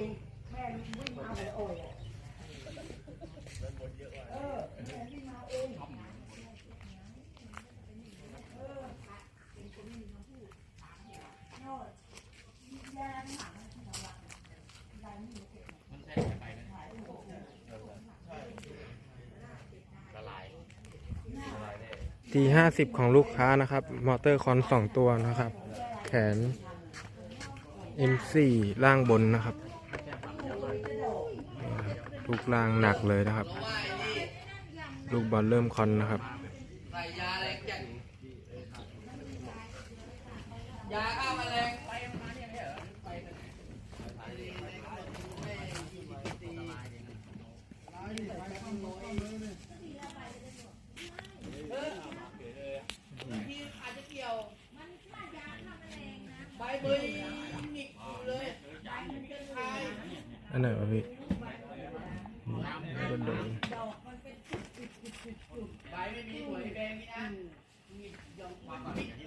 องแม่วิ่งมาเหมือนยเออแม่วิ่งมาเองทีห้าสิบของลูกค้านะครับ มอเตอร์คอนสองตัวนะครับ แขน M4 ล่างบนนะครับ ลูกล่างหนักเลยนะครับ ลูกบอลเริ่มคอนนะครับใส่ยาอะไรจัดยาฆ่าแมลงไปมาเนี่ยเหรอไปที่อาจจะเกี่ยวใบเบยหนิกอยู่เลยเป็นไทยอันไหนวะพี่ ก็โดนใบไม่มีหัวแดงนี่นะมียองความมี